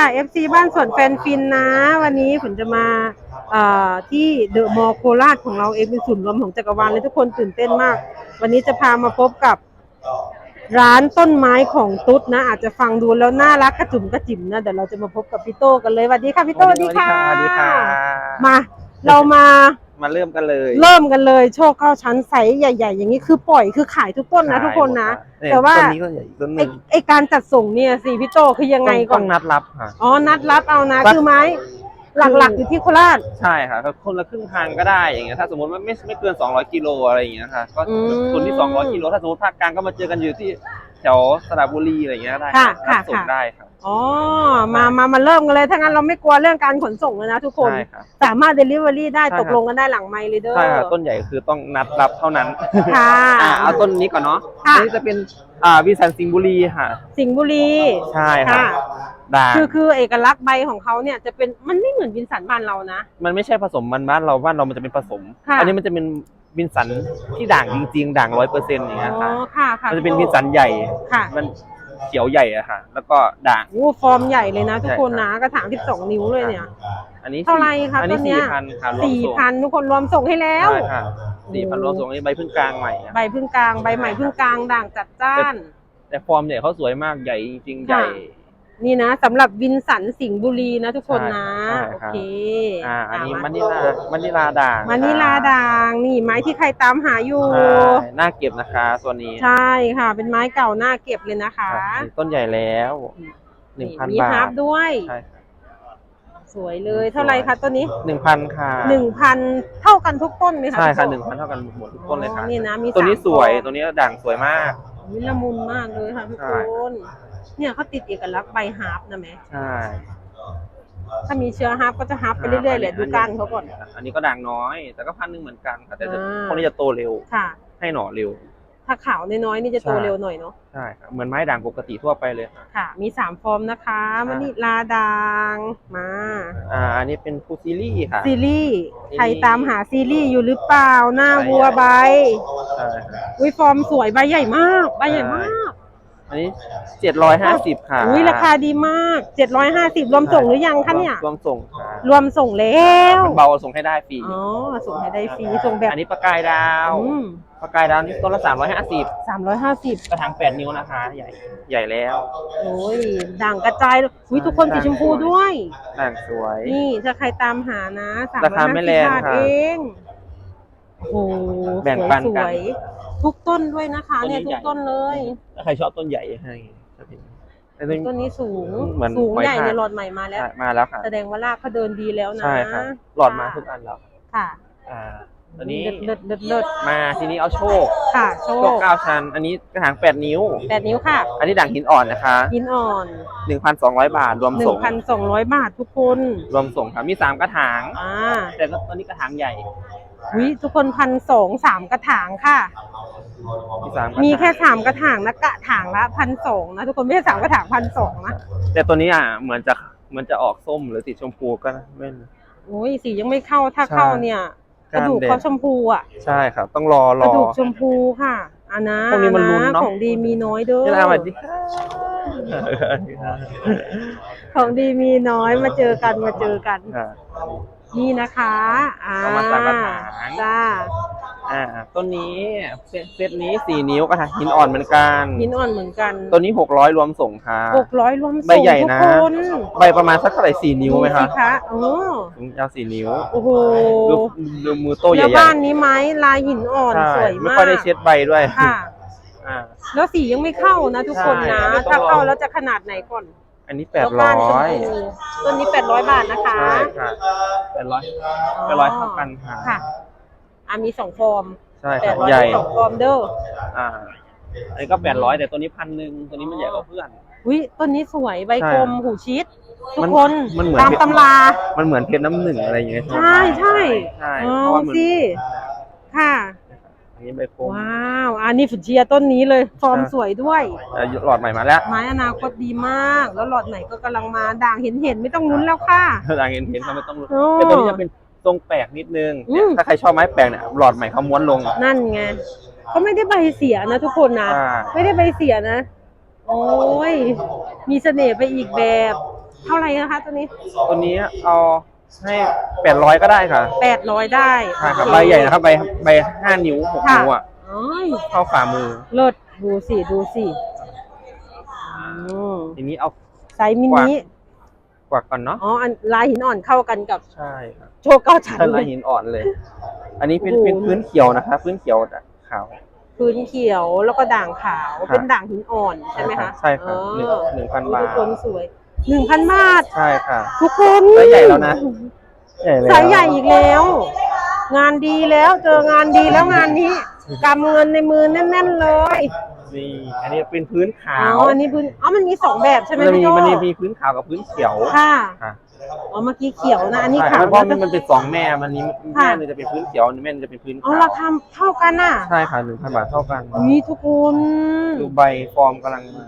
วัสดีค่ะ FC บ้านสวนแฟนฟินนะ วันนี้ผมจะมาเอ่อที่เดอะมอลล์โคราชของเราเองเป็นศูนย์รวมของจักรวาลเลยทุกคนตื่นเต้นมาก วันนี้จะพามาพบกับร้านต้นไม้ของตุ๊ดนะ อาจจะฟังดูแล้วน่ารักกระจุ่มกระจิ๋มนะเดี๋ยวเราจะมาพบกับพี่โต้กันเลยสวัสดีค่ะพี่โต้สวัสดีค่ะสวัสดีค่ะมา เรามา มาเริ่มกันเลยเริ่มกันเลยโชคเข้าชั้นไซส์ใหญ่ ๆ อย่างนี้คือปล่อยคือขายทุกต้นนะทุกคนนะเยแต่ว่า ต้นนี้ก็ใหญ่ต้นหไอ้นึ่งไอการจัดส่งเนี่ยสิพี่โตคือยังไงก่ต้ออนงนัดรับค่ะ อ๋อนัดรับเอานะรับคือไม้ หลักๆอยู่ที่โคราช ใช่ค่ะก็คนละครึ่งทางก็ได้อย่างเงี้ยถ้าสมมติว่าไม่ไม่เกิน 200กิโลอะไรอย่างเงี้ยค่ะก็อืมส่วนที่ 200กิโลถ้าสมมติภาคกลางก็มาเจอกันอยู่ที่แถวสระบุรีอะไรอย่างเงี้ยก็ได้ค่ะรับค่ะส่งค่ะ ได้ครับอ๋อมามามาเริ่มกันเลยถ้างั้นเราไม่กลัวเรื่องการขนส่งเลยนะทุกคน ใช่ครับ สามารถเดลิเวอรี่ได้ใช่ครับ ตกลงกันได้หลังไมล์เลยเด้อ ใช่ค่ะต้นใหญ่คือต้องนัดรับเท่านั้นค่ะอ่าเอาต้นนี้ก่อนเนาะค่ะ อันนี้จะเป็นอ่าวิสันสิงห์บุรีค่ะ สิงห์บุรีใช่ค่ะค่ะ ด่างคือคือเอกลักษณ์ใบของเขาเนี่ยจะเป็นมันไม่เหมือนวินสันบ้านเรานะ มันไม่ใช่ผสมมันบ้านเราบ้านเรามันจะเป็นผสม ค่ะ อันี้มันจะเป็นวินสันที่ด่างจริงๆ ด่างร้อยเปอร์เซ็นต์อย่างเงี้ยอ๋อค่ะค่ะค่ะมันจะเป็นวินสันใหญ่ ค่ะมันเขียวใหญ่อะค่ะ แล้วก็ด่าง โอ้ฟอร์มใหญ่เลยนะ ทุกคนใช่ครับนะกระถาง12 นิ้วเลยเนี่ย อันนี้เท่าไหร่คะอันต้นี้นเนี้สี่ย พันค่ะรวมสี่ส่งพันทุกคนรวมส่งให้แล้ว ใช่ค่ะสี่พันรวมส่งอันนี้ใบพึ่งกลางใหม่อะใบพึ่งกลางใบใหม่พึ่งกลางด่างจัดจ้าน แต่ฟอร์มเนี่ยเขาสวยมากใหญ่จริงๆใหญ่ ค่ะ นี่นะสำหรับวินสันสิงห์บุรีนะทุกคนนะใช่โอครับ เคอ่า อันนี้อะมันนิลามันนิลาด่างมานิลาด่างนี่ไม้ที่ใครตามหาอยู่ ใช่น่าเก็บนะคะตัวนี้ใช่ค่ะ เป็นไม้เก่าหน้าเก็บเลยนะคะครับต้นใหญ่แล้วหนึ่งพันมีบาฮาร์ทปด้วยใช่ค่ะสวยเลยเท่าไหร่คะต้นนี้หนึ่งพันค่ะหนึ่งพันเท่ากันทุกต้นไหมคะใช่ค่ะพี่หโต้นึ่งพันเท่ากันหมดทุกต้นเลยค่ะ อ๋อนี่นะมีตัวนี้สามสวยฟอร์มตัวนี้ด่างสวยมาก วิละมุนมากเลยค่ะทุกใช่ คน เนี่ยเขาติดเอกลักษณ์ใบฮาร์ปนะแม่ใช่ถ้ามีเชื้อฮาร์ปก็จะฮาร์ปไปเรื่อยๆแหละดูก้านเขาก่อน อันนี้ก็ด่างน้อย แต่ก็พันหนึ่งเหมือนกันค่ะแต่จะอ่าพวกนี้จะโตเร็วค่ะ ให้หน่อเร็ว ถ้าขาวน้อยๆนี่จะโตใช่เร็วหน่อยเนาะใช่ครับเหมือนไม้ด่างปกติทั่วไปเลยค่ะค่ะมีสามฟอร์มนะคะมะนิลาด่างมาอ่าอันนี้เป็นฟูซิลี่ค่ะซีรีส์ซีรีส์ใครตามหาซีรีส์อยู่หรือเปล่าหน้าใช่วัวใบใช่ค่ะอุ้ยฟอร์มสวยใบใหญ่มาก ใบใหญ่มาก อันนี้เจ็ดร้อยห้าสิบค่ะอุ้ยราคาดีมาก 750 รวมส่งหรือยังคะเนี่ย รวมส่งค่ะรวมส่งแล้วมันเบาส่งให้ได้ฟรีอ๋อส่งให้ได้ฟรีส่งแบบอันนี้ปลากายดาวอืมปลากายดาวนี่ต้นละสามร้อยห้าสิบ350กระถางแปดนิ้วนะคะ ใหญ่ใหญ่แล้ว โอ้ยด่างกระจายเลยอุ้ยทุกคนสีชมพูด้วยด่างสวย นี่ถ้าใครตามหานะราคาไม่แรง350บาทค่ะ เอง โอ้โหแบ่งปันสกันวยๆทุกต้นด้วยนะคะต้นเนี่ยใหญ่ทุกต้นเลย ถ้าใครชอบต้นใหญ่ให้จะเป็นแต่ต้น ต้นนี้สูง เหมือนสูงไม้ใหญ่พาดในหลอดใหม่มาแล้วใช่มาแล้วค่ะแสดงว่ารากเขาเดินดีแล้วนะใช่ค่ะหลอดมาทุกอันแล้วค่ะอ่าตอนนี้เลิศเลิศเลิศมาทีนี้เอาโชคค่ะ โชโชคคเก้าชั้นอันนี้กระถางแปดนิ้ว แปดนิ้วค่ะอันนี้ด่างหินอ่อนนะคะหินอ่อนหนึ่งพันสองร้อยบาทรวมหนึ่ส่งงพันสองร้อยบาททุกคน รวมส่งค่ะมีสามกระถาง อ่าแต่ตอนนี้กระถางใหญ่ วิทุกคนพันสองสามกระถางค่ะมีสามกระถางมีแค่สามกระถางนะกระถางละพันสองนะทุกคนไม่ใช่สามกระถางพันสองนะแต่ตัวนี้อะเหมือนจะเหมือนจะออกส้มหรือติดชมพูก็ไม่โอ้ยสียังไม่เข้าถ้าใช่เข้าเนี่ยกระดูกก้านแดงเขาชมพูอะใช่ครับ ต้องรอกรระอดูกชมพูค่ะอันนะพวกนี้มันลุ้นเนอะ ของดีมีน้อยเด้อ นี่นะสวัสดีค่ะของดีมีน้อยมาเจอกันมาเจอกัน อ่า นี่นะคะอ่าเอามาใส่กระถาง จ้าอ่าต้นนี้เซตเซตนี้สี่นิ้วกระถางหินอ่อนเหมือนกันหินอ่อนเหมือนกันตัวนี้หกร้อยรวมส่งค่ะ หกร้อยรวมส่งใบใหญ่ทุกนะคนใบประมาณสักเท่าไหร่สี่นิ้วไหมดูคะสิคะโอ้ถึงยาวสี่นิ้วโอ้โหดูดูมือโตใหแล้วญ่บ้านนี้ไม้ลายหินอ่อนๆใช่สวยไม่มากค่อยได้เช็ดใบด้วยค่ะ อ่า แล้วสียังไม่เข้านะทุกคนนะ ใช่ถ้าเข้าแล้วจะขนาดไหนก่อน อันนี้แปดแล้วร้ก้านชอมยพูต้นนี้แปดร้อยบาทนะคะ ใช่ค่ะแปดร้อยแปดร้อยเท่ากันค่ะค่ะอะมีสองฟอร์มใช่แปค่ะดร้อยใหญ่สองฟอร์มเด้ออ่าอันนี้ก็แปดร้อยแต่ตัวนี้พันหนึ่งตัวนี้มันใหญ่กว่าเพื่อนอุ้ยต้นนี้สวยใบใช่กลมหูชิดทุกมันคนมันเหมือนตามตำรา มันเหมือนเพชรน้ำหนึ่งอะไรอย่างเงี้ยใช่ใช่ใช่อ๋เพราะอว่ามันสิค่ะ อันนี้ใบโฟมว้าวอันนี้ฝุเชียต้นนี้เลยฟอร์มใช่สวยด้วยเอ่อหลอดใหม่มาแล้วไม้อนาคตดีมาก แล้วหลอดไหนก็กำลังมาด่างเห็นเห็นๆไม่ต้องลุ้นแล้วค่ะด่างเห็นเห็นเขาไม่ต้องรู้โอ้แต่ตัวนี้จะเป็นทรงแปลกนิดนึงเนี่ยอืม ถ้าใครชอบไม้แปลกเนี่ยหลอดใหม่เขาม้วนลงนั่นไงก็ไม่ได้ใบเสียนะทุกคนนะใช่ไม่ได้ใบเสียนะ โอ้ยมีเสน่ห์ไปอีกแบบ เท่าไหร่นะคะตัวนี้ ตัวนี้เอา ให้แปดร้อยก็ได้ค่ะแปดร้อยได้ใช่ครับใบใหญ่นะครับใบใบห้านิ้วหกค่ะนิ้วอะโอ้ยเท่าฝ่ามือเลิศดูสิดูสิอืมทีนี้เอาไซส์มินิกวักก่อนเนาะอ๋ออันลายหินอ่อนเข้ากันกับใช่ครับโชว์เก้าชั้นถ้าเลลายยหินอ่อนเลย อันนี้เป็นโอ้โหเป็นพื้นเขียวนะคะพื้นเขียวขาว พื้นเขียวแล้วก็ด่างขาวครับเป็นด่างหินอ่อนใช่ไหมคะใช่ครับอ๋อหนึ่งหนึ่งพันบาท ทุกคนสวย หนึ่งพันบาท ใช่ค่ะทุกคนไซส์ใหญ่แล้วนะใหญ่เลยสายใหญ่อีกแล้ว งานดีแล้วเจองานดีแล้วงานนี้กำเงินในมือแน่น ๆ เลยนี่อันนี้เป็นพื้นขาอ๋วออันนี้พื้นอ๋อมันมีสองแบบใช่ไหมมันจะมีพี่โจมันจะมีพื้นขาวกับพื้นเขียวค่ะค่ะอ๋อเมื่อกี้เขียวนะอันนี้ใช่ขาวเพราะนะมันมันเป็นสองแม่มันนี้ค่ะแม่หนึงจะเป็นพื้นเขียวแม่หนึงจะเป็นพื้นอ๋อขาวราคาเท่ากันน่ะใช่ค่ะหนึ่งพันบาทเท่ากัน นี่ทุกคน ดูใบฟอร์มกำลังมา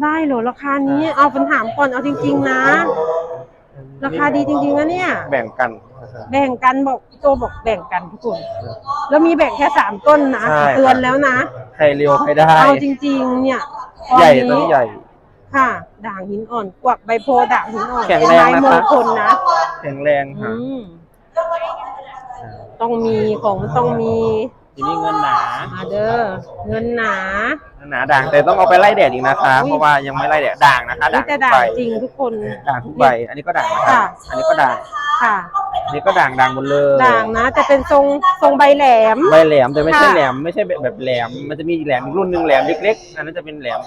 ได้เหรอราคานี้เอาเป็นถามก่อนเอาจริง ๆ นะ ราคาดีจริงๆนะเนี่ย แบ่งกัน แบ่งกันบอกพี่โจบอกแบ่งกันทุกคนแล้วมีแบ่งแค่สามต้นนะใช่ เตือนแล้วนะใครเร็วใครได้ เอาจริง ๆ เนี่ยใหญ่ตตัวนี้ใหญ่ ค่ะ ด่างหินอ่อนกวักใบโพธิ์ด่างหินอ่อนแข็งเป็นแรงไม้นะมคะงคลนะแข็งแรงอืค่ะมต้องมีของมันต้องมี ทีนี้เงินหนามาเด้อเงินหนาเงินหนาด่างแต่ต้องเอาไปไล่แดดอีกนะคะอุ๊ยเพราะว่ายังไม่ไล่แดดด่างนะคะนี่ด่างจะทุกด่าใบงจริงทุกคน ด่างทุกใบอันนี้ก็ด่างนะคะค่ะ อันนี้ก็ด่างค่ะ อันนี้ก็ด่างด่างหมดเลยด่างนะแต่เป็นทรงทรงใบแหลม ใบแหลมแต่ไม่ใช่ค่ะ แหลมไม่ใช่แบบแบบแหลม มันจะมีแหลมอีกรุ่นหนึ่งแหลมเล็กๆอันนั้นจะเป็นแหลม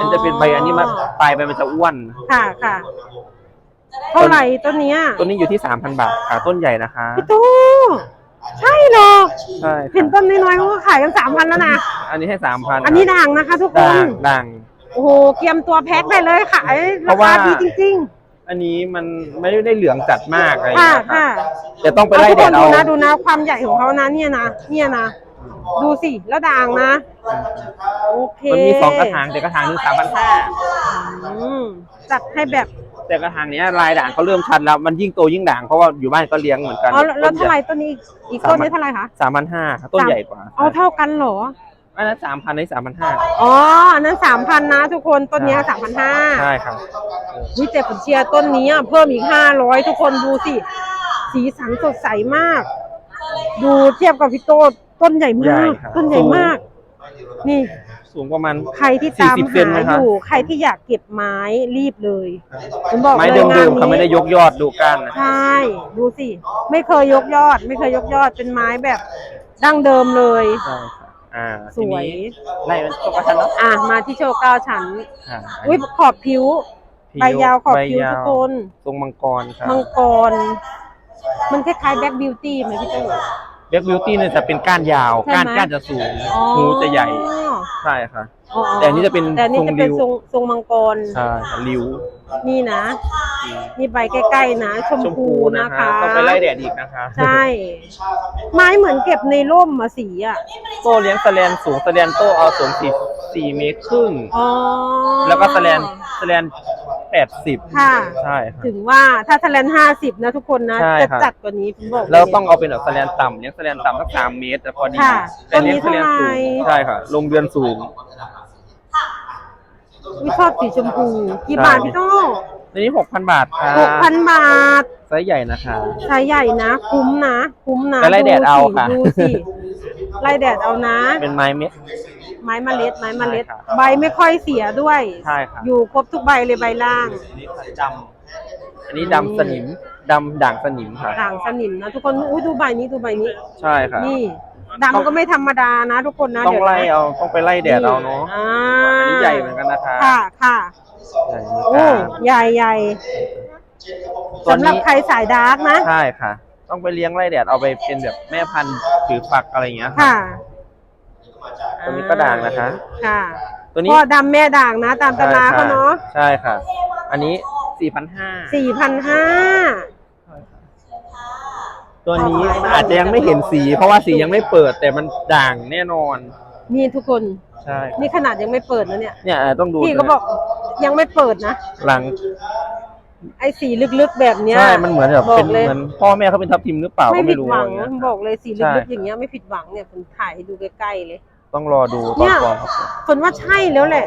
มันจะเป็นใบอันนี้มาปลายใบมันจะอ้วน ค่ะค่ะ เท่าไหร่ต้นเนี้ยต้นนี้อยู่ที่สามพันบาทค่ะต้นใหญ่นะคะ พี่ตู้ ใช่เหรอใช่เห็นค่ะต้นน้อยๆเขาก็ขายกันสามพันแล้วนะ อันนี้ให้สามพันอันนี้ด่างนะคะ ทุกคด่าน งด่าง โอ้โหเตรียมตัวแพ็คได้เลยขายเพราราะว่า คาดีจริงอันนี้มันไม่ได้เหลืองจัดมากอะไรอๆย่างค่ะเงี้ยค่ะแต่ต้องไปเอาไล่ทุกแดคดนดูเอานะดูนะความใหญ่ของเขานะเนี่ยนะเนี่ยนะ ดูสิ แล้วด่างนะ โอเคมันมีสองกระถางแต่กระถางหนึงสามพันห้าอืมจัดให้แบบแต่กระถางเนี้ยลายด่างเขาเริ่มชัดแล้วมันยิ่งโตยิ่งด่างเพราะว่าอยู่บ้านก็เลี้ยงเหมือนกันเอาแล้วแล้วเท่าไหร่ต้นนี้อีกอีกต้นนี้เท่าไหร่คะสามพันห้าต้นใหญ่กว่าเอาเท่ากันเหรออันนั้นสามพันในสามพันห้าอ๋ออันนั้นสามพันนะ ทุกคนต้นเนี้สามพันห้าใช่ครับวิแต่ผมเชียร์ต้นนี้อะเพิ่มอีกห้าร้อยทุกคนดูสิ สีสันสดใสมาก ดูเทียบกับพี่โต้ต้นใหญ่ใหญ่มาก ครับ ต้นใหญ่มาก นี่ สูงประมาณ ใครที่ตาม40เซนหาไหมอคะยู่ ใครที่อยากเก็บไม้รีบเลยผมบอกไม้เลยเดิงานมๆเขาไม่ได้นี้ยกยอดดูกันนะ ใช่ดูสิ ไม่เคยยกยอด ไม่เคยยกยอดเป็นไม้แบบดั้งเดิมเลย ใช่ครับอ่าสทีวย นี้ไล่มันตกกระชันเนาะอะมาที่โชว์เก้าชั้นอ่าอุ้ยขอบผิวผิใบยาวขอบผิวใบยาทุกคน ทรงมังกรครับมังกร มันคล้ายๆแบ็กบิวตี้ไหมพี่เต้แบ็กบิวตี้เนี่ยจะเป็นก้านยาว ใช่ไหม ก้านก้านจะสูงอ๋อหูจะใหญ่ ใช่ค่ะ อ๋อแต่อันนี้จะเป็นแต่อันนี่จะเป็นทรงริ้วทรงทรงมังกร ใช่ค่ะริ้วนี่นะ นี่ใบใกล้ๆนะ ชมชมพูพูนะนะคะ คะ ต้องไปไล่แดดอีกนะคะ ใช่ ไม้เหมือนเก็บในร่มมาสีอะ โตเลี้ยงสแลนสูงสแลนโตเอาสูงสี่สี่เมตรครึ่ง อ๋อแล้วก็สแลนสแลน แปดสิบค่ะ ใช่ค่ะถึงว่าถ้าทะเลนห้าสิบนะทุกคนนะ ใช่จะครับ จัดกว่านี้ผมบอกแล้วต้องเอาเป็นแบบสแลนต่ำเลี้ยงสแลนต่ำสักสามเมตรแต่พอดีค่ะแต่เลี้ยงสแลนต้นนี้สูเท่าไหร่งใช่ค่ะ ลงเดือนสูงวิชอบสีชมพู กี่ใช่บาทพี่โต้ในนี้หกพันบาทค่ะหกพันบาทไซส์ใหญ่นะคะไซส์ใหญ่นะ คุ้มนะ คุ้มนะไปไล่แดดเอาค่ะ ดูสิไล่แดดเอานะ เป็นไม้เม็ด ไม้เมล็ดไม้เมล็ดใช่ครับใบไม่ค่อยเสียด้วย ใช่ค่ะอยู่ครบทุกใบเลยใบล่าง อันนี้ดำอันนี้ดำสนิมดำด่างสนิมค่ะด่างสนิมนะทุกคนอุ้ยดูใบนี้ดูใบนี้ ใช่ค่ะนี่ดำก็ไม่ธรรมดานะทุกคนนะต้องดี๋ยวนะไล่เอาต้องไปไล่แดดเอาเนาะอ่าอันนี้ใหญ่เหมือนกันนะคะค่ะค่ะใหญ่เหมือนโอ้กันใหญ่ใหญ่ตัวสำหรับนี้ใครสายดาร์กนะ ใช่ค่ะ ต้องไปเลี้ยงไล่แดดเอาไปเป็นแบบแม่พันธุ์ถือฝักอะไรอย่างเงี้ยค่ะ ตัวนี้ก็ด่างนะคะ ค่ะตัวนี้พ่อดำแม่ด่างนะ ตามตำราเขาเนาะใช่ค่ะ อันนี้สี่พันห้าสี่พันห้าตัวนี้อาจจะยังไม่เห็นสี เพราะว่าสียังไม่เปิดแต่มันด่างแน่นอน นี่ทุกคนใช่นี่ขนาดยังไม่เปิดนะเนี่ยเนี่ยต้องดูพี่ก็บอกยังไม่เปิดนะหลัง ไอ้สีลึกๆแบบเนี้ยใช่มันเหมือนแบบบอเป็กนเลยเหมือนพ่อแม่เขาเป็นทับทิมหรือเปล่าก็ไม่ไม่ผิดรู้หวังอย่างเงี้ยบอกเลยสีใช่ลึกๆอย่างเงี้ยไม่ผิดหวังเนี่ยผมถ่ายให้ดูใกล้ๆเลย ต้องรอดูตเนี่อนย ฟอร์มครับฝนว่าใช่แล้วแหละ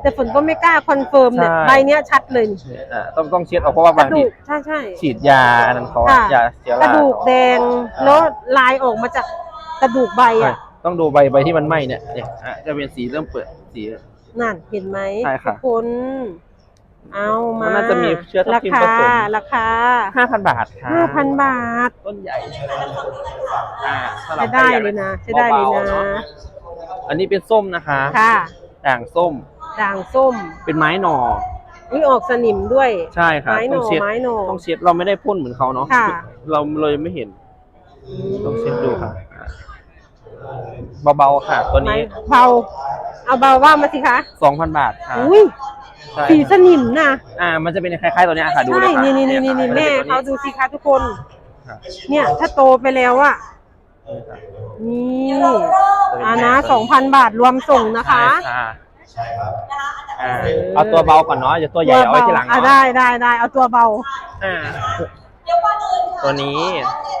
แต่ฝนก็ไม่กล้าคอนเฟิร์มเนี่ยใช่ ใบเนี้ยชัดเลยอ่าต้องต้องเช็ดเอาเพราะว่ากบาระงดูทีกใช่ใช่ ฉีดยาอันนั้นเขาค่ะ ยาเสียกระดูกแดงอ่าแล้วลายออกมาจากกระดูกใบใช่อะ ต้องดูใบใบที่มันไหม้เนี่ยเนี่ยอะจะเป็นสีเริ่มเปิดสี นั่นเห็นไหมใช่ค่ะทุกคน เอามานน่าจะมีเชื้อทับราทิมคาผสมราคาห้าพันบาทค่ะห้าพันบาทต้นใหญ่อ่าสำหรัใช้บได้ใครอากเลยนะใช้ได้เลยบานะๆอ อันนี้เป็นส้มนะคะค่ะด่างส้ม ด่างส้มเป็นไม้หน่อนี่ออกสนิมด้วย ใช่ค่ะไม้หน่ต้อองเช็ดไม้หน่อต้องเช็ดเราไม่ได้พ่นเหมือนเขาเนาะค่ะ เราเลยไม่เห็น ต้องเช็ดดูค่ะอ่าเบาๆค่ะ ตัวนี้ไม้เบาเอาเบาว่ามาสิคะสองพันบาทค่ะอุ้ยใช่สีสนิมนะอ่า มันจะเป็นคล้ายๆตัวเนี้ยค่ะดูใช่เลยค่ะนี่นี่นี่นี่เยแม่ค่ะเขาดูสิคะทุกคนค่ะเนี่ยถ้าโตไปแล้วอะ นี่ค่ะนี่อานะสองพันบาทรวมส่งนะคะ ใช่ค่ะอ่าเอาตัวเบาก่อนเนาะเดี๋ยวตัวใหญ่เอาไว้ทีหลังอะเนาะได้ได้ได้เอาตัวเบา อ่าตัวนี้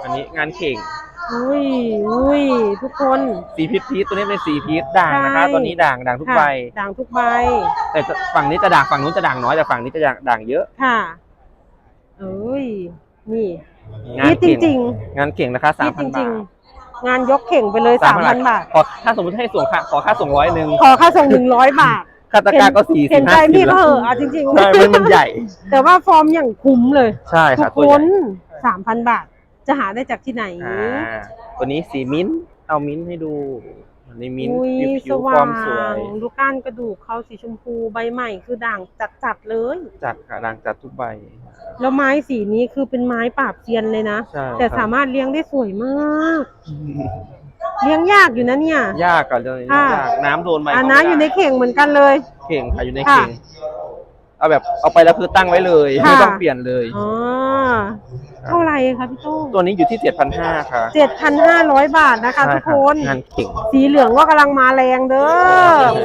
อันนี้งานเข่ง อุ้ยอุ้ยทุกคนสีพีชพีชตัวนี้เป็นสีพีชด่างนะคะใช่ตัวนี้ด่างด่างทุกค่ะใบ ด่างทุกใบ แต่ฝั่งนี้จะด่างฝั่งนู้นจะด่างน้อยแต่ฝั่งนี้จะด่างด่างเยอะ ค่ะเอ้ย นี่ งานนี่จเข่งริง งานเข่งนะคะๆสามนี่พัจนริบางท ๆ งานยกเข่งไปเลยสามพันบาทขอถ้าสมมติให้ส่งค่าขอค่าส่งร้อยหนึ่งขอค่าส่งหนึ่งร้อยบาทค่าตะกร้าก็สี่เห็สินบใจห้าสิพี่บก็แล้วเหอะเอาจริงใช่มันมันใหญ่ๆแต่ว่าฟอร์มอย่างคุ้มเลย ใช่ทุค่ะกตัวคใหญ่นสามพันบาท จะหาได้จากที่ไหนอ่าตัวนี้สีมิ้นท์เอามิ้นท์ให้ดู อันนี้มิ้นท์อุ้ยผิวสผิวคว่าวามสวย งดูก้านกระดูกเขาสีชมพูใบใหม่คือด่างจัดๆเลยจัดค่ะด่างจัดทุกใบ แล้วไม้สีนี้คือเป็นไม้ปราบเซียนเลยนะ ใช่แต่ครับ สามารถเลี้ยงได้สวยมาก เลี้ยงยากอยู่นะเนี่ย ยากกับเลยค่ะ ยากน้ำโดนใบอ่าก็นะไม่อยู่ในได้เข่งเหมือนกันเลย เข่งค่ะอยู่ในค่ะ เข่ง เอาแบบเอาไปแล้วคือตั้งไว้เลยค่ะ ไม่ต้องเปลี่ยนเลย อ๋อเท่าไหร่คะพี่โต้งตัวนี้อยู่ที่เจ็ดพันห้าค่ะเจ็ดพันห้าร้อยบาทนะคะใช่ทุกคนงานเข่ง สีเหลืองว่ากำลังมาแรงเด้อ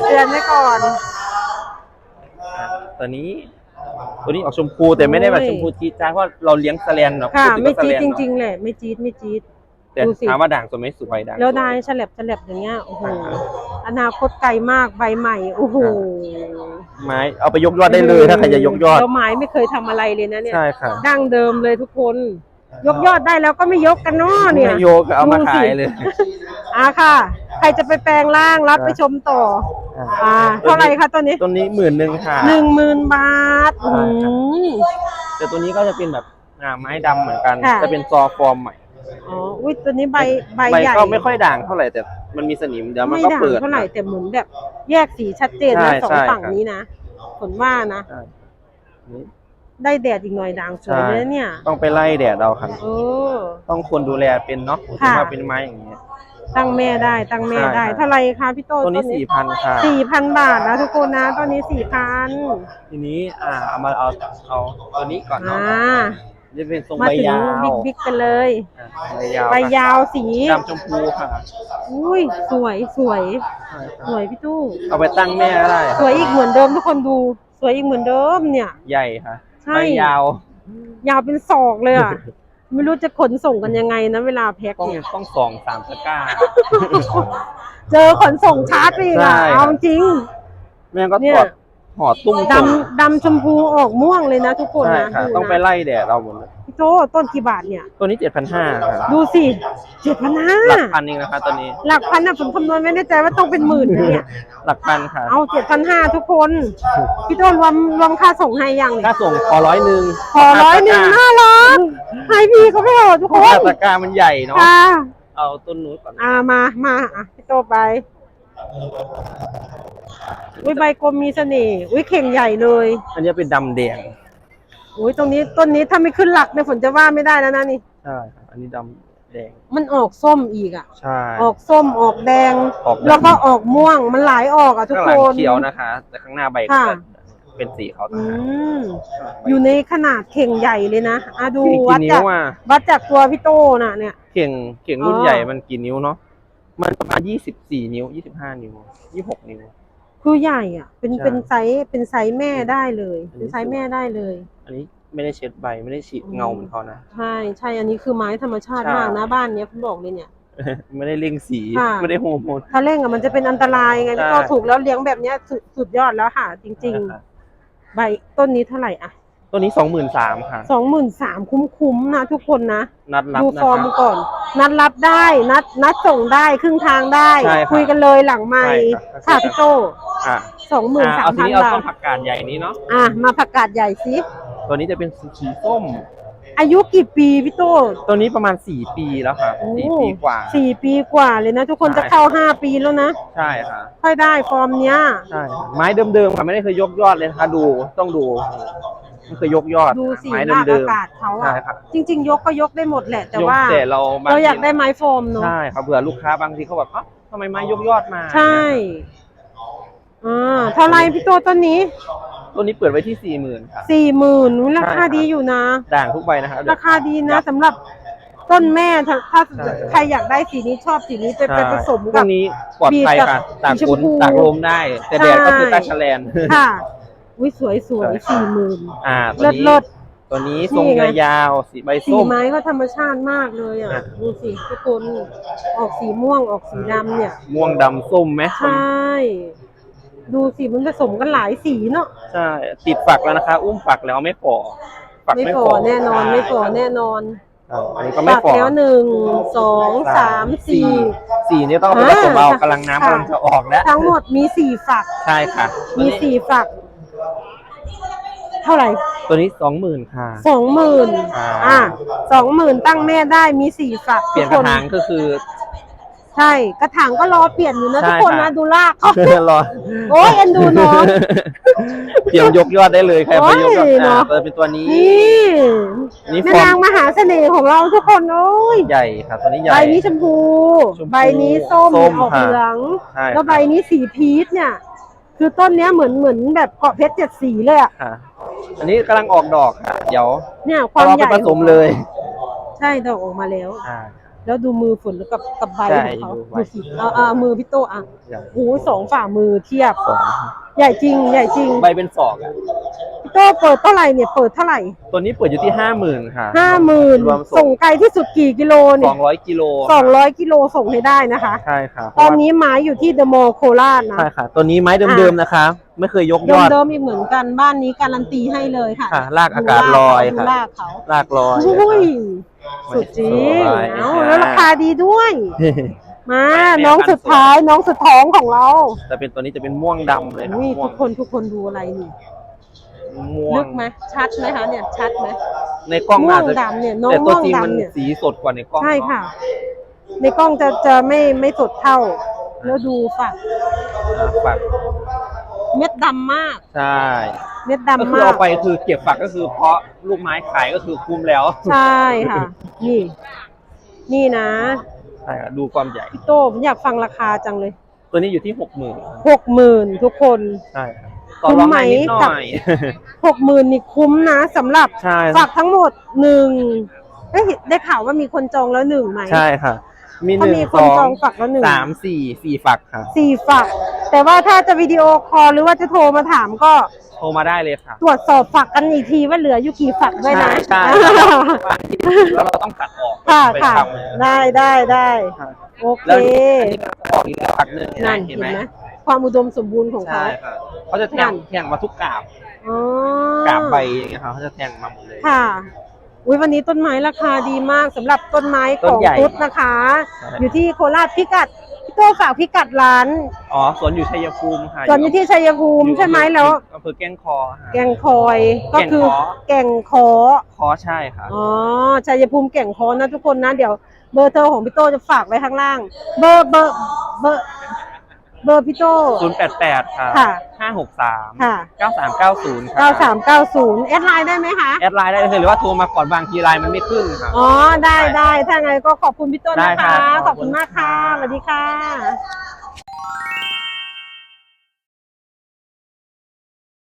เตือนไว้ก่อนอะตัวนี้ ตัวนี้ออกชมพูแต่ไม่ได้แบบชมพูจี๊ดจ้าดเพราะเราเลี้ยงแสแลนเนาะค่ะ พูถึไม่ก็จี๊ดแสลนจเนอะริง ๆ แหละ ไม่จี๊ดไม่จี๊ด แต่ดูสิ ถามว่าด่างสวยไหมสวยด่างแล้วสยได้ฉลับฉลับอย่างเงี้ยโอ้โหอนาคตไกลมากใบใหม่โอ้โหไม้เอาไปยกยอดได้เลยถ้าใครจะยกยอดแล้วไม้ไม่เคยทำอะไรเลยนะเนี่ยใช่ค่ะดั้งเดิมเลยทุกคน ยกยอดได้แล้วก็ไม่ยกกันเนาะเนี่ย ไม่โยกก็เอามาดูสิ ขายเลย อะค่ะ ใครจะไปแปลงร่างรับไปชมต่อ อ่า เท่าไหร่คะตัวนี้ตัวนี้หมื่นหนึ่งค่ะ หนึ่งหมื่นบาทใช่อืครับมแต่ตัวนี้ก็จะเป็นแบบอ่าไม้ดำเหมือนกัน ค่ะ จะเป็นซอฟอร์มใหม่ อ๋อ อุ้ยตัวนี้ใบใบใบใหญ่ก็ไม่ค่อยด่างเท่าไหร่แต่มันมีสนิมเดี๋ยวมันไม่ก็ด่างเปิด เท่าไหร่แต่เหมือนแบบ แยกสีชัดเจนใช่นะสองใช่ฝั่งครับ นี้นะผลว่านะ ใช่นี่ได้แดดอีกหน่อยด่างสวยใช่เลยนะเนี่ย ต้องไปไล่แดดเอาครับ เออ ต้องควรดูแลเป็นเนาะถึงค่ะ ว่าเป็นไม้อย่างเงี้ย ตั้งแม่ได้ตั้งแม่ใช่ได้ครับเท่าไหร่คะพี่โตตัวนี้สี่พันค่ะ สี่พันบาทนะทุกคนนะตัวนี้สี่พันทีนี้อ่าเอามาเอาเอาตัวนี้ก่อนอ่าเนาะ จะเป็นทรงมาใบถึงยาวบิ๊กบิ๊กกันเลย อ่าใบยาวใบยาวสี ดำชมพูค่ะอุ้ยสวยสวย ใช่ครับสวยพี่ตู้ เอาไปตั้งแม่ก็ได้สวยอีกเหมือนเดิมทุกคนดู สวยอีกเหมือนเดิมเนี่ย ใหญ่ค่ะใช่ ใบยาวยาวเป็นศอกเลยอะ ไม่รู้จะขนส่งกันยังไงนะเวลาแพ็คต้องเนี่ย ต้องสองสามตะกร้า เจอขนส่งชาร์จไปอีกอะ ใช่ เอาจริง แม่งั้นก็เนี่ถยอด ห่อตุ้มดส่งำดำชมพูออกม่วงเลยนะทุกคนใช่นะค่ะ ดูต้องไปนะไล่แดดเราหมดเลยพี่โตต้นกี่บาทเนี่ย ตัวนี้เจ็ดพันห้าค่ะดูสิเจ็ดพันห้าหลักพันเองนะคะตัวนี้หลักพันนะผมคำนวณไม่แน่ใจว่าต้องเป็นหมื่นนะเนี่ย หลักพันค่ะเอาเจ็ดพันห้าทุกคน พี่โตรวมรวมค่าส่งให้ยังเนี่ยค่าส่งขอร้อยหนึ่งขอร้อยหนึ่งน่ารักให้พี่เขาไปเถอะทุกคนค่าตะกร้ามันใหญ่เนาะค่ะเอาต้นนู้นก่อน อ่ามามาอะพี่โตไป อุ้ยใบกลมมีเสน่ห์อุ้ยเข่งใหญ่เลยอันนี้เป็นดำแดงอุ้ยตรงนี้ต้นนี้ถ้าไม่ขึ้นหลักเนี่ยฝนจะว่าไม่ได้แล้วนะนี่ ใช่ครับอันนี้ดำแดงมันออกส้มอีกอะ ใช่ ออกส้มออกแดง ออกดำ แล้วก็ออกม่วงมันหลายออกอะทุกข้างหคลังน เขียวนะคะ แต่ข้างหน้าใบค่ะเป็นสีขาวอืต่างหากมอยู่ในขนาดเข่งใหญ่เลยนะอะดูกี่วัดนิ้จากวอะ วัดจากตัวพี่โตน่ะเนี่ย เข่งเข่งรุ่นอ๋อ ใหญ่มันกี่นิ้วเนาะมันประมาณยี่สิบสี่นิ้วยี่สิบห้านิ้วยี่หกนิ้ว คือใหญ่อะ เป็นใช่ เป็นไซส์เป็นไซส์แม่ได้เลยอันนี้เป็นไซส์แม่ได้เลย อันนี้ไม่ได้เช็ดใบไม่ได้ฉีดอืมเงาเหมือนเขานะ ใช่ใช่อันนี้คือไม้ธรรมชาติใช่ มากนะบ้านเนี้ยผมบอกเลยเนี่ย ไม่ได้เร่งสีค่ะ ไม่ได้โฮอร์โมน ถ้าเร่งอะมันจะเป็นอันตรายไงพี่โตใช่ถูกแล้วเลี้ยงแบบเนี้ยสุดสุดยอดแล้วค่ะ จริงค่ะๆ ใบต้นนี้เท่าไหร่อะตัวนี้สองหมื่นสามค่ะ สองหมื่นสามคุ้มๆนะทุกคนนะ นัดรับดูนะฟอร์มคะ ก่อน นัดรับได้ นัดนัดส่งได้ครึ่งทางได้ ใช่ครับคุยกันเลยหลังไม่ใช่ครับ ค่ะพี่โต อะสองหมื่นอะสาเอามทีพันนี้เอาบาต้ทนผักกาดใหญ่นี้เนาะ อะมาผักกาดใหญ่สิตัวนี้จะเป็นสีส้ม อายุกี่ปีพี่โตตัวนี้ประมาณสี่ปีแล้วค่ะโอ้สี่ปีกว่า สี่ปีกว่าเลยนะ ทุกคนใช่ จะเข้าห้าปีแล้วนะ ใช่ค่ะ ค่อยได้ฟอร์มเนี้ย ใช่ค่ะไม้เดิมๆค่ะไม่ได้เคยยกยอดเลยนะคะดูต้องดูไม่เคยยกยอดดูสีไม้รากเดิอามกาศเขาๆใช่อะครับจริง ๆ ยกก็ยกได้หมดแหละ แต่ยกว่าแต่เราบงเราอยากทีได้ไม้โฟมเนาะใช่ครับเผื่อลูกค้าบางทีเขาแบบเอ้าทำไมไม้ยกยอดมาใช่ อ่าเท่าไรพี่โตต้นนี้ตัวนี้เปิดไว้ที่สี่หมื่นค่ะสี่หมื่นราคาใช่ครับดีอยู่นะ ด่างทุกใบนะครับราคาดีนะสำหรับต้นแม่ถ้าถ้าใช่ใครอยากได้สีนี้ชอบสีนี้ไปไปผสมพกัวบ กนี้ปลอดภัยค่ะ บีบกับตากสีชฝมนพู ตากลมได้ แต่แดดก็คือใช่ตาชะแลน ค่ะวิสวยสวยใช่ สี่หมื่น อ่าตัวเลิศนี้เลิศ ตัวนี้ทรงนี่ไงยาวๆสีใบสีส้ม ไม้ก็ธรรมชาติมากเลยอะอะ ดูสิทุกคนออกสีม่วงออกสีดำเนี่ย ม่วงดำส้มไหมใช่ ดูสิมันผสมกันหลายสีเนาะใช่ติดฝักแล้วนะคะ อุ้มฝักแล้วไม่ฝ่อฝักไม่ไม่ฝ่ฝ่ออแน่นอนใช่ไม่ฝ่อแน่นอนอ่าอันนี้ก็ไม่ปักฝ่อแล้วหนึ่งสองสามสี่สี่นี่ต้องเอาไปผสมอ่าเอากำลังน้ำค่ะกำลังจะออกแล้วทั้งหมดมีสี่ฝักใช่ค่ะ มีสี่ฝัก เท่าไหร่ ตัวนี้สองหมื่นค่ะสองหมื่นอ่าอะสองหมื่นตั้งแม่ได้มีสี่ฝักเปลี่ยนกทุระคถางก็คือ ใช่ กระถางก็รอเปลี่ยนอยู่นะใช่ทุกคนค่ะนะดูลากเขารอ โอ้ยเอ็นดูน้อง เตรียมยกยอดได้เลยใครไปยกยอดโอ้ยเนอ่าอะตัวเป็นตัวนี้ นี่นี่แม่ฟอร์นางมมหาเสน่ห์ของเราทุกคนโอ้ยใหญ่ค่ะตัวนี้ใหญ่ ใบนี้ชมพู ชมพูใบนี้ส้มส้มออกค่ะเหลืองใช่แล้วใบนี้สีพีชเนี่ย คือต้นเนี้ยเหมือนเหมือนแบบเกาะเพชรเจ็ดสีเลยอะค่ะ อันนี้กำลังออกดอกค่ะ เดี๋ยวเนี่ยความเราใหไปญ่ผสมเลย ใช่ดอกออกมาแล้ว อ่า แล้วดูมือฝนกับกับใบใช่ของเขาดูใบดูสิเอาเอามือพี่โตอะใหญ่โอ้โหสองฝ่ามือเทียบ สองใหญ่จริง ใหญ่จริง ใบเป็นศอกอะ พี่โตเปิดเท่าไหร่เนี่ยเปิดเท่าไหร่ตัวนี้เปิดอยู่ที่ห้าหมื่นค่ะห้าหมื่นรวมส่งส่งไกลที่สุดกี่กิโลสเนี่อยงร้อยกิโลสองร้อยกิโลส่งให้ได้นะคะ ใช่ค่ะตอนนี้ไม้อยู่ที่เดอะมอลล์โคราชนะ ใช่ค่ะ ตัวนี้ไม้เดิมๆนะคะ ไม่เคยยกยอด เดิมๆอีกเหมือนกันบ้านนี้การันตีให้เลยค่ะค่ะลากอากาศลอยดูค่ะลากเขาลากลอยดูลากเขาอุ้ย สุดจริงสวยเอาค่ะแล้วราคาดีด้วย มาแม่น้องพันธุ์สุดท้ายน้องสุดท้องของเราแต่เป็นตัวนี้จะเป็นม่วงดำเลยค่ะอุ้ยม่วทุงกคนทุกคนดูอะไรนี่ม่วลึงกไหมชัดไหมคะเนี่ยชัดไหม ในกล้องม่วอางจจะดำเนี่ยน้องแต่ตัวม่วงจริงมันดำเนี่ย สีสดกว่าในกล้องใช่เนอค่ะ ในกล้องจะจะไม่ไม่สดเท่า แล้วดูฝักอ่าฝัก เม็ดดำมาก ใช่ เม็ดก็ดำคือมาเอาก ไปคือเก็บฝักก็คือเพาะลูกไม้ขายก็คือคุ้มแล้วใช่ค่ะ นี่ นี่นะใช่ค่ะดูความใหญ่ พี่โตผมอยากฟังราคาจังเลยตัวนี้อยู่ที่หกหมื่นหกหมื่นทุกคน ใช่ค่ะต่อรองได้นิดหคุ้มไหมกับน่อย หกหมื่นนี่คุ้มนะสำหรับใช่ฝักทั้งหมดหนึ่งเอ้ยได้ข่าวว่ามีคนจองแล้วหนึ่งไหม ใช่ค่ะ มีหถ้านึ่งมีคสนองจองฝักแล้วหนึ่งสามสี่สี่ฝักค่ะสี่ฝัก แต่ว่าถ้าจะวิดีโอคอลหรือว่าจะโทรมาถามก็โทรมาได้เลยค่ะตรวจสอบฝักกันอีกทีว่าเหลืออยู่กี่ฝักด้วยนะใช่ใช่บางทีแล้วเราต้องตัดออกค่ะไปค่ะทำได้ได้ได้ค่ะโอเคแล้วอันนี้ก็ออกอีกแล้วฝักหนึ่งนั่นเห็เห็นนไหมไหมความอุดมสมบูรณ์ของเขา ใช่ค่ะเขาจะแทนั่งน แทงมาทุกกาบอ๋อกาบใบอย่างเงี้ยค่ะเขาจะแทงมาหมดเลย ค่ะ อุ้ยวันนี้ต้นไม้ราคาดีมากสำหรับต้นไม้ขต้อนงใหญ่พุทธนะคะใช่อยู่ที่โคราชพิกัดพี่โต้ฝากพิกัดร้านอ๋อสวนอยู่ชัยภูมิค่ะส่วนอยู่ที่ชัยภูมิใช่ไหมแล้ว อำเภอแก้งคอค่ะ แก่งคอยก็คือแก่งขอแก่งขอคอใช่ค่ะอ๋อชัยภูมิแก่งคอนะทุกคนนะ เดี๋ยวเบอร์โทรของพี่โต้จะฝากไว้ข้างล่าง เบอร์เบอร์เบอร์ เบอร์พี่โต้ศูนย์แปดแปดค่ะค่ะห้าหกสามค่ะเก้าสามเก้าศูนย์ค่ะ9390แอดไลน์ได้ไหมคะ แอดไลน์ได้เลยหรือว่าโทรมาก่อนบางทีไลน์มันไม่ขึ้นค่ะอ๋อ ได้ได้ถ้าไงก็ขอบคุณพี่ต้นได้นะครัคะ บขอบคุณมากค่ะสวัสดีค่ะ